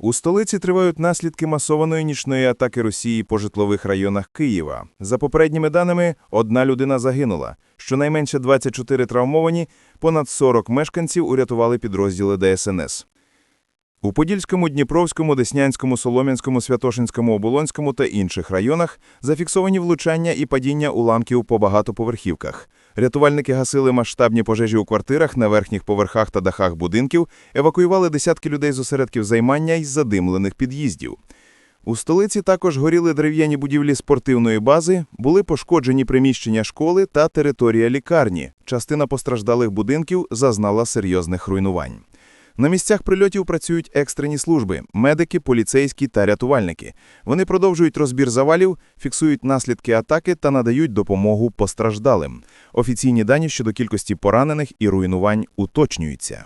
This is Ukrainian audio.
У столиці тривають наслідки масованої нічної атаки Росії по житлових районах Києва. За попередніми даними, одна людина загинула. Щонайменше 24 травмовані, понад 40 мешканців урятували підрозділи ДСНС. У Подільському, Дніпровському, Деснянському, Солом'янському, Святошинському, Оболонському та інших районах зафіксовані влучання і падіння уламків по багатоповерхівках. Рятувальники гасили масштабні пожежі у квартирах на верхніх поверхах та дахах будинків, евакуювали десятки людей з осередків займання із задимлених під'їздів. У столиці також горіли дерев'яні будівлі спортивної бази, були пошкоджені приміщення школи та територія лікарні. Частина постраждалих будинків зазнала серйозних руйнувань. На місцях прильотів працюють екстрені служби – медики, поліцейські та рятувальники. Вони продовжують розбір завалів, фіксують наслідки атаки та надають допомогу постраждалим. Офіційні дані щодо кількості поранених і руйнувань уточнюються.